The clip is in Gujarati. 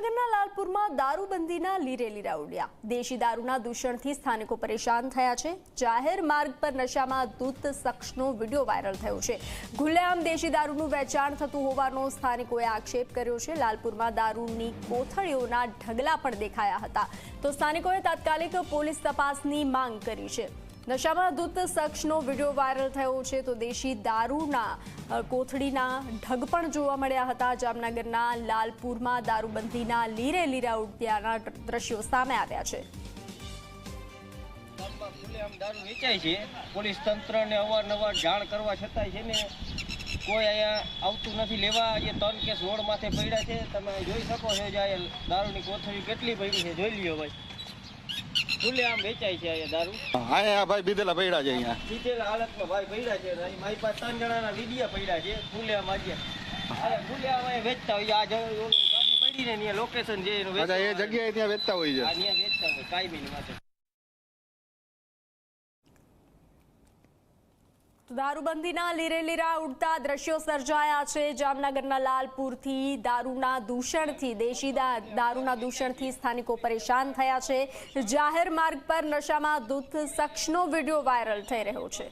જામનગરના લાલપુરમાં દારૂબંધીના લીરે લીરા ઉડ્યા દેશી દારૂના દૂષણથી સ્થાનિકો પરેશાન થયા છે. જાહેર માર્ગ પર નશામાં ધૂત શખ્સનો વીડિયો વાયરલ થયો છે. ખુલ્લેઆમ દેશી દારૂનું વેચાણ થતું હોવાનો સ્થાનિકોએ આક્ષેપ કર્યો છે. લાલપુરમાં દારૂની કોથળીઓના ઢગલા પણ દેખાયા હતા. તો સ્થાનિકોએ તાત્કાલિક પોલીસ તપાસની માંગ કરી છે. નશામાં ધૂત શખ્સનો વીડિયો વાયરલ થયો છે. તો દેશી દારૂના કોથળીના ઢગ પણ જોવા મળ્યા હતા. જામનગરના લાલપુરમાં દારૂબંધીના લીરે લીરા ઉડત્યાના દ્રશ્યો સામે આવ્યા છે. દારૂ વેચાય છે પોલીસ તંત્રને અવારનવાર જાણ કરવા છતાંય છે ને, કોઈ અહીંયા આવતું નથી. લેવા જે ત્રણ કેસ રોડ માથે પડ્યા છે, તમે જોઈ શકો છો જે દારૂની કોથળી કેટલી પડી છે, જોઈ લ્યો ભાઈ. ખુલ્લેઆમ વેચાય છે અહીંયા દારૂ. હા હા ભાઈ બીધેલા પડ્યા છે અહીંયા. સીધેલા હાલતમાં ભાઈ પડ્યા છે અહીં મારી પાસે ત્રણ જણાના વિડિયા પડ્યા છે ખુલ્લેઆમ આજે. અહીંયા ખુલ્લેઆમ અહીંયા વેચતા હોય આ જ ગાડી પડી ને ત્યાં લોકેશન અચ્છા એ જગ્યાએ ત્યાં વેચતા હોય આ છે ત્યાં વેચતા હોય કાયમીની માટે તો દારૂબંધીના લીરે લીરા ઉડતા દ્રશ્યો સર્જાયા છે. જામનગરના લાલપુરથી દારૂના દૂષણથી, દેશી દારૂના દૂષણથી સ્થાનિકો પરેશાન થયા છે. જાહેર માર્ગ પર નશામાં દૂધ શખ્સનો વીડિયો વાયરલ થઈ રહ્યો છે.